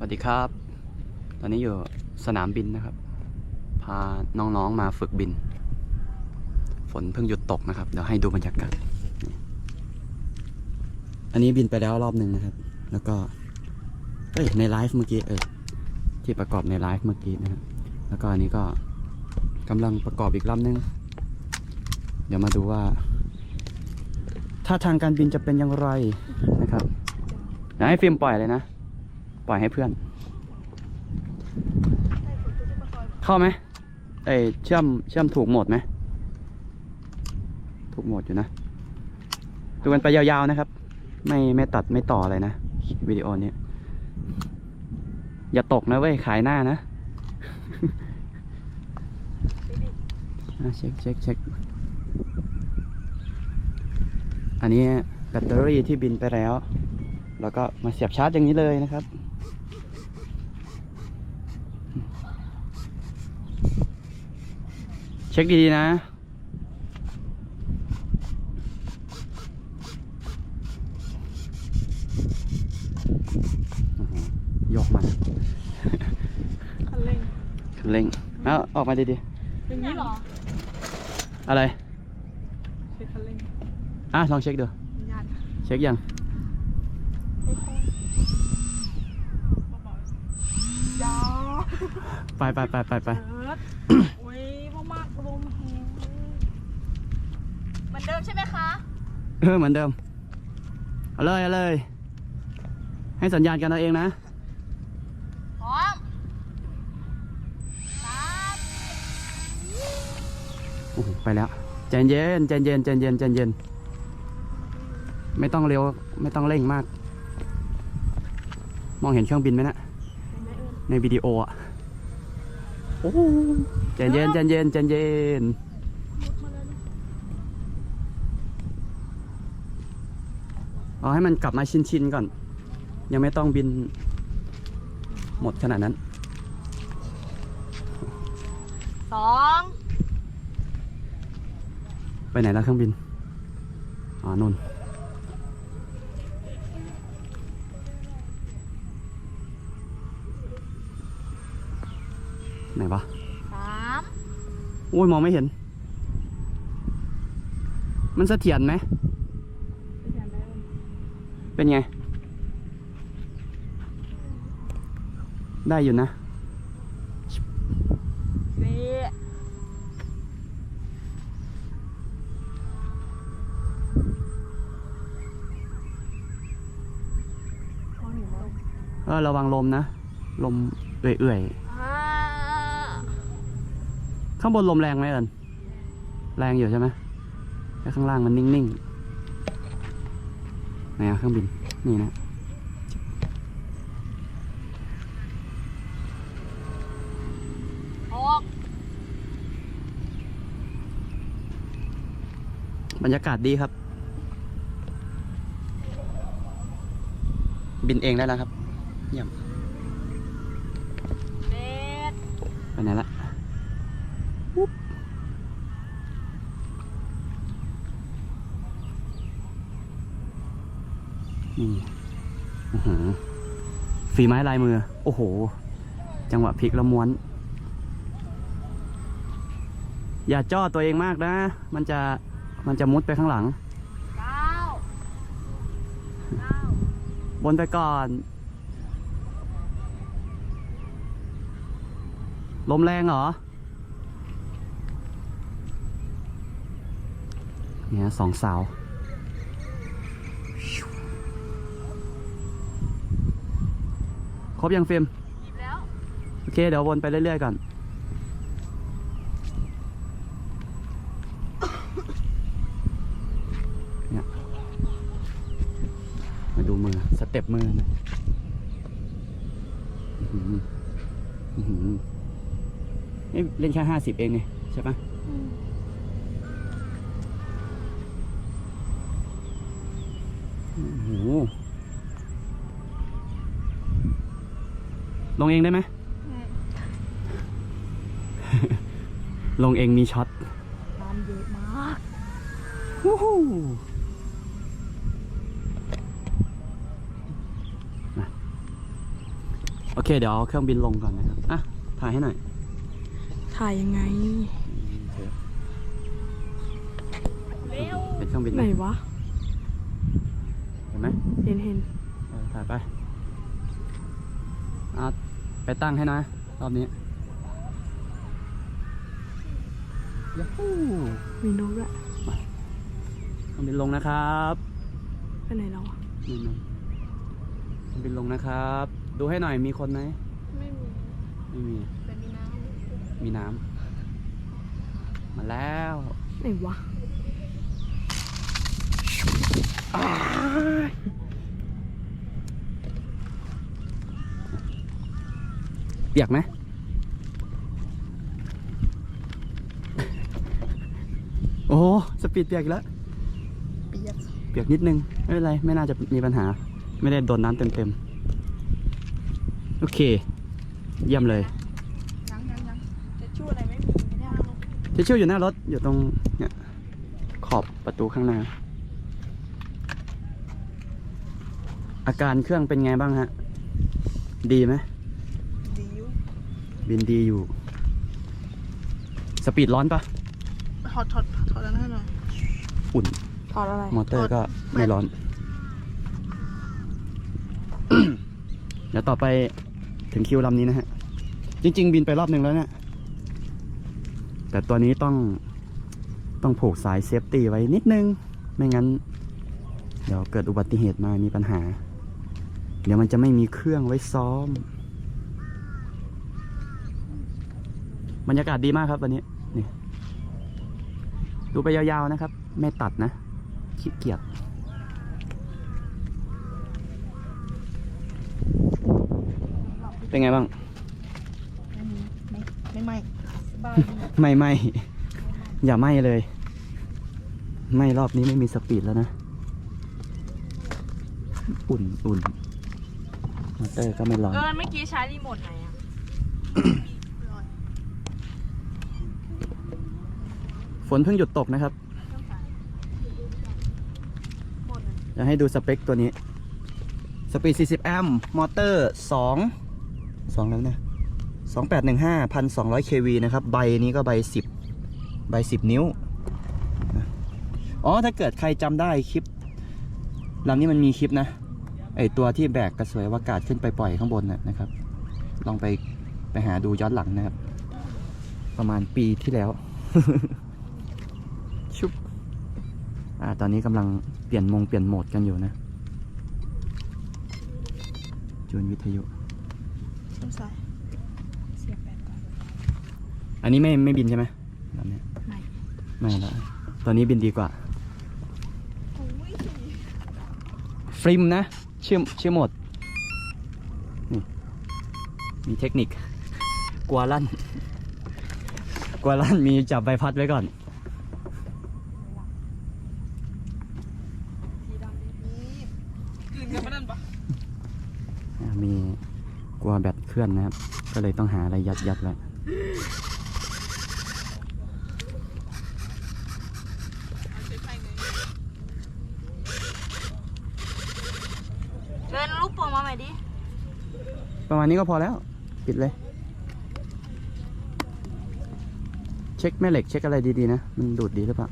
สวัสดีครับ ตอนนี้อยู่สนามบินนะครับ พาน้องๆมาฝึกบิน ฝนเพิ่งหยุดตกนะครับ เดี๋ยวให้ดูบรรยากาศ อันนี้บินไปแล้วรอบหนึ่งนะครับ แล้วก็ เอ้ย ในไลฟ์เมื่อกี้ เออ ที่ประกอบในไลฟ์เมื่อกี้นะครับ แล้วก็อันนี้ก็กำลังประกอบอีกลำหนึงเดี๋ยวมาดูว่า ถ้าทางการบินจะเป็นอย่างไรนะครับเดี๋ยวให้ฟิล์มปล่อยเลยนะ ปล่อยให้เพื่อน เข้าไหมเอ้เชื่อมเชื่อมถูกหมดไหมถูกหมดอยู่นะ ดูกันไปยาวๆนะครับ ไม่ไม่ตัดไม่ต่ออะไรนะวิดีโอนี้อย่าตกนะเว้ย ขายหน้านะเช็คเช็คเช็คอันนี้แบตเตอรี่ที่บินไปแล้ว แล้วก็มาเสียบชาร์จอย่างนี้เลยนะครับ เช็คดีๆนะอื้อหือยกมันคันเร่งคันเร่งเอาออกมาดีอย่างนี้เหรอๆ อะไร เช็คคันเร่งอะ ลองเช็คดูญาติเช็คยัง ยาไปไปไปไปไป เอิร์ดโอ้ยมากๆลมแหงเห มือนเดิมใช่ไหมคะ เออเหมือนเดิม เอาเลยเอาเลย ให้สัญญาณกันเอาเองนะ พร้อมสามโอ้โหไปแล้วใจเย็นใจเย็นใจเย็นใจเย็น ไม่ต้องเร็ว ไม่ต้องเร่งมาก มองเห็นเครื่องบินไหมนะเห็นไหมเอิร์ดในวิดีโออะโอ้โหใจเย็นใจเย็นใจเย็น มุดมาเลยดิ เอาให้มันกลับมาชินชินๆก่อน ยังไม่ต้องบินหมดขนาดนั้นสองไปไหนแล้วเครื่องบินอ๋อนุ่นไหนวะสามโอ้ยมองไม่เห็น มันเสถียรไหม เป็นอย่างไรเอิร์ด เป็นไง ได้อยู่นะสี่เอาหนีมาเอระวังลมนะ ลมเอื่อยๆ ข้างบนลมแรงไหมเอิญแรงอยู่ใช่ไหมแค่ข้างล่างมันนิ่งๆ ไหนอะเครื่องบิน นี่นะหกบรรยากาศดีครับ บินเองได้แล้วครับ เยี่ยมเจ็ดไปไหนละ นี่อื้อหือฝีไม้ลายมือ โอ้โห จังหวะพลิกแล้วม้วน อย่าจ้อตัวเองมากนะ มันจะมันจะมุดไปข้างหลังเก้าเก้าบนไปก่อน ลมแรงเหรอ เนี่ยสองสาว ครบยังฟิล์มหยิบแล้วโอเค เดี๋ยววนไปเรื่อยๆก่อน เนี่ย มาดูมือ สเต็ปมือหน่อยอื้อหืออื้อหือนี่เล่นแค่ห้าสิบเองไงใช่ปะโอ้โห ลงเองได้ไหม ลงเองมีช็อตน้ำเยอะมากวู้ฮู้มาไปโอเค เดี๋ยวเอาเครื่องบินลงก่อนนะครับ อะ ถ่ายให้หน่อย ถ่ายยังไงเเป็นเครื่องบินไหนวะ เห็นไหม เห็นเห็น เออถ่ายไปอะ ไปตั้งให้นะ รอบนี้ยัฮู้มีนกด้วยเครื่องบินลงนะครับไปไหนแล้วอะนี่นะเครื่องบินลงนะครับ ดูให้หน่อยมีคนไหมไม่มีไม่มีแต่มีน้มีน้ำมาแล้วำไหนวะ เปียกไหมโอ้โหสปีดเปียกอีกแล้วเปียกเปียกนิดนึง ไม่เป็นไร ไม่น่าจะมีปัญหา ไม่ได้โดนน้ำเต็มๆ โอเค เยี่ยมเลยยังยังยังจะช่วยอะไรไม่มีไม่ได้ทิชชู่อยู่หน้ารถ อยู่ตรงเนี่ยขอบประตูข้างหน้า อาการเครื่องเป็นไงบ้างฮะ ดีไหมดีอยู่ บินดีอยู่ สปีดร้อนปะถอดถอดถอดอันนั้นให้หน่อยอุ่น ถอดอะไร มอเตอร์ก็ไม่ร้อน เดี๋ยวต่อไปถึงคิวลำนี้นะฮะ จริง ๆ บินไปรอบหนึ่งแล้วเนี่ย แต่ตัวนี้ต้องต้องผูกสายเซฟตี้ไว้นิดนึง ไม่งั้น เดี๋ยวเกิดอุบัติเหตุมามีปัญหา เดี๋ยวมันจะไม่มีเครื่องไว้ซ้อม บรรยากาศดีมากครับวันนี้นี่ดูไปยาวๆนะครับ ไม่ตัดนะขี้เกียจเป็นไงบ้าง ไม่มีไม่ไม่ไม่สบายดีไม่ไม่อย่าไม่เลย ไม่รอบนี้ไม่มีสปีดแล้วนะ อุ่นอุ่นมอเตอร์ก็ไม่ร้อนเออเมื่อกี้ใช้รีโมทไหนอะ ฝนเพิ่งหยุดตกนะครับหมดเลยจะให้ดูสเปคตัวนี้สปีด 40 แอมป์ มอเตอร์ 2 2 แล้วนะ 2815 1200 kV นะครับ ใบนี้ก็ใบ 10 ใบ 10 นิ้ว อ๋อ ถ้าเกิดใครจำได้คลิปลำนี้มันมีคลิปนะ ไอตัวที่แบกกระสวยอวกาศขึ้นไปปล่อยข้างบนนะนะครับ ลองไปไปหาดูย้อนหลังนะครับ ประมาณปีที่แล้ว อ่าตอนนี้กำลังเปลี่ยนมงเปลี่ยนโหมดกันอยู่นะ จูนวิทยุต้องใส่เสียบแบตก่อน อันนี้ไม่ไม่บินใช่ไหมแบบเนี้ยไม่ ไม่ละตัวนี้บินดีกว่า โอ้ยฟริมนะ ชื่อชื่อโหมด นี่ มีเทคนิค กลัวลั่น กลัวลั่นมีจับใบพัดไว้ก่อน สีดำนี่กลืนกันไม่ได้ปะ อ่า มีกลัวแบตเคลื่อนนะครับ ก็เลยต้องหาอะไรยัดยัดไว้เดินลูกโป่งมาใหม่ดิ ประมาณนี้ก็พอแล้ว ปิดเลย เช็คแม่เหล็กเช็คอะไรดีๆนะ มันดูดดีหรือเปล่า